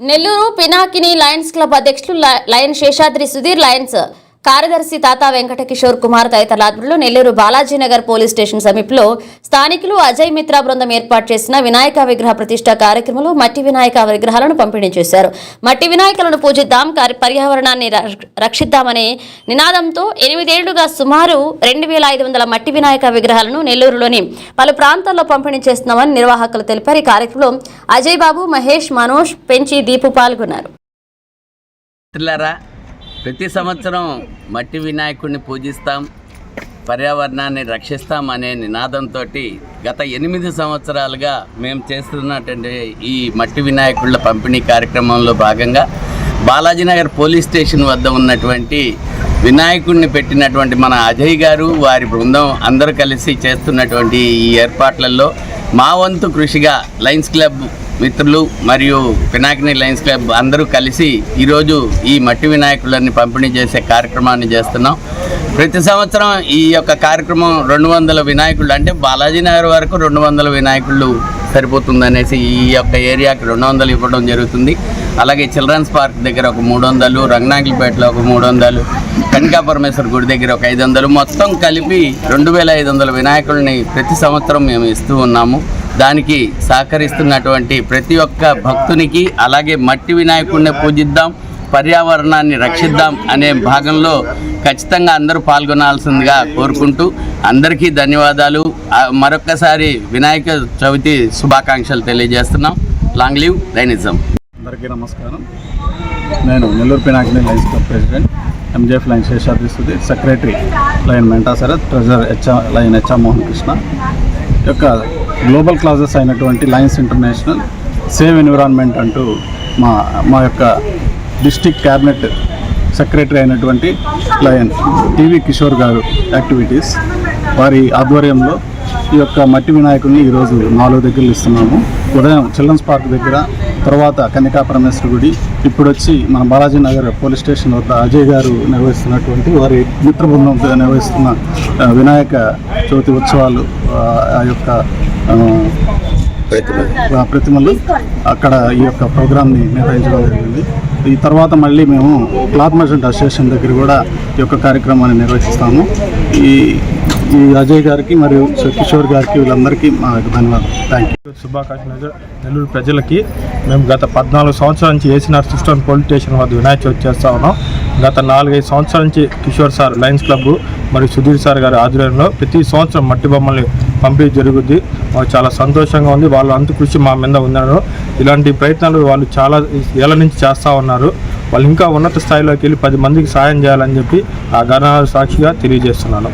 Nellore Pinakini Lions club అధ్యక్షులు ల- lion Seshadri Sudheer Lions కార్యదర్శి తాతా వెంకట కిషోర్ కుమార్ తదితరుల ఆధ్వర్యంలో నెల్లూరు బాలాజీనగర్ పోలీస్ స్టేషన్ సమీపంలో స్థానికులు అజయ్ మిత్రా బృందం ఏర్పాటు చేసిన వినాయక విగ్రహ ప్రతిష్ట కార్యక్రమంలో మట్టి వినాయక విగ్రహాలను పంపిణీ చేశారు. మట్టి వినాయకులను పూజిద్దాం పర్యావరణాన్ని రక్షిద్దామనే నినాదంతో ఎనిమిదేళ్ళుగా సుమారు రెండు వేల ఐదు వందల మట్టి వినాయక విగ్రహాలను నెల్లూరులోని పలు ప్రాంతాల్లో పంపిణీ చేస్తున్నామని నిర్వాహకులు తెలిపారు. ఈ కార్యక్రమంలో అజయ్ బాబు మహేష్ మనోజ్ పెంచి దీపు పాల్గొన్నారు. ప్రతి సంవత్సరం మట్టి వినాయకుడిని పూజిస్తాం పర్యావరణాన్ని రక్షిస్తాం అనే నినాదంతో గత ఎనిమిది సంవత్సరాలుగా మేము చేస్తున్నటువంటి ఈ మట్టి వినాయకుళ్ళ పంపిణీ కార్యక్రమంలో భాగంగా బాలాజీనగర్ పోలీస్ స్టేషన్ వద్ద ఉన్నటువంటి వినాయకుడిని పెట్టినటువంటి మన అజయ్ గారు వారి బృందం అందరూ కలిసి చేస్తున్నటువంటి ఈ ఏర్పాట్లలో మా వంతు కృషిగా లయన్స్ క్లబ్ మిత్రులు మరియు పినాకిని లయన్స్ క్లబ్ అందరూ కలిసి ఈరోజు ఈ మట్టి వినాయకులని పంపిణీ చేసే కార్యక్రమాన్ని చేస్తున్నాం. ప్రతి సంవత్సరం ఈ యొక్క కార్యక్రమం రెండు వందల వినాయకులు అంటే బాలాజీ నగర్ వరకు రెండు వందల వినాయకులు సరిపోతుందనేసి ఈ యొక్క ఏరియాకి రెండు వందలు ఇవ్వడం జరుగుతుంది. అలాగే చిల్డ్రన్స్ పార్క్ దగ్గర ఒక మూడు వందలు రంగనాగిలిపేటలో ఒక మూడు వందలు కనికా గుడి దగ్గర ఒక ఐదు వందలు. మొత్తం కలిపి రెండు వేల ఐదు వందల వినాయకుల్ని ప్రతి సంవత్సరం మేము ఇస్తూ ఉన్నాము. దానికి సహకరిస్తున్నటువంటి ప్రతి ఒక్క భక్తునికి అలాగే మట్టి వినాయకుడిని పూజిద్దాం పర్యావరణాన్ని రక్షిద్దాం అనే భాగంలో ఖచ్చితంగా అందరూ పాల్గొనాల్సిందిగా కోరుకుంటూ అందరికీ ధన్యవాదాలు. మరొక్కసారి వినాయక చవితి శుభాకాంక్షలు తెలియజేస్తున్నాం. లాంగ్ లీవ్ లైనిజం అందరికీ నమస్కారం. నేను Nellore Pinakini lions club president MJF lion Seshadri Sudheer secretary lion Menta Sarath treasurer హెచ్ఆ lion హెచ్ఆ మోహన్ కృష్ణ. యొక్క గ్లోబల్ క్లాజెస్ అయినటువంటి లయన్స్ ఇంటర్నేషనల్ సేవ్ ఎన్విరాన్మెంట్ అంటూ మా మా యొక్క డిస్టిక్ క్యాబినెట్ సెక్రటరీ అయినటువంటి లయన్ టీవీ కిషోర్ గారు యాక్టివిటీస్. వారి ఆధ్వర్యంలో ఈ యొక్క మట్టి వినాయకుడిని ఈరోజు నాలుగు దగ్గరలు ఇస్తున్నాము. ఉదయం చిల్డ్రన్స్ పార్క్ దగ్గర తర్వాత కన్యకా పరమేశ్వర గుడి ఇప్పుడు వచ్చి మన బాలాజీ నగర్ పోలీస్ స్టేషన్ వద్ద అజయ్ గారు నిర్వహిస్తున్నటువంటి వారి మిత్ర బృందంతో నిర్వహిస్తున్న వినాయక చవితి ఉత్సవాలు ఆ, యొక్క ప్రతిమలు. అక్కడ ఈ యొక్క ప్రోగ్రామ్ని నిర్వహించడం జరిగింది. ఈ తర్వాత మళ్ళీ మేము క్లాత్ మర్చెంట్ అసోసియేషన్ దగ్గర కూడా ఈ యొక్క కార్యక్రమాన్ని నిర్వహిస్తాము. ఈ ఈ అజయ్ గారికి మరియు కిషోర్ గారికి వీళ్ళందరికీ మా ధన్యవాదాలు. థ్యాంక్ యూ శుభాకాంక్షలు. నెల్లూరు ప్రజలకి మేము గత పద్నాలుగు సంవత్సరాల నుంచి ఏసీఆర్ సిస్టమ్ పోలీస్ స్టేషన్ వద్ద వినాయక చవితి చేస్తూ ఉన్నాం. గత నాలుగైదు సంవత్సరాల నుంచి కిషోర్ సార్ లయన్స్ క్లబ్ మరియు సుధీర్ సార్ గారి ఆధ్వర్యంలో ప్రతి సంవత్సరం మట్టి బొమ్మల్ని పంపిణీ జరుగుద్ది. చాలా సంతోషంగా ఉంది. వాళ్ళు అంత కృషి మా మీద ఉన్నారు. ఇలాంటి ప్రయత్నాలు వాళ్ళు చాలా ఏళ్ళ నుంచి చేస్తూ ఉన్నారు. వాళ్ళు ఇంకా ఉన్నత స్థాయిలోకి వెళ్ళి పది మందికి సాయం చేయాలని చెప్పి ఆ గణ సాక్షిగా తెలియజేస్తున్నాను.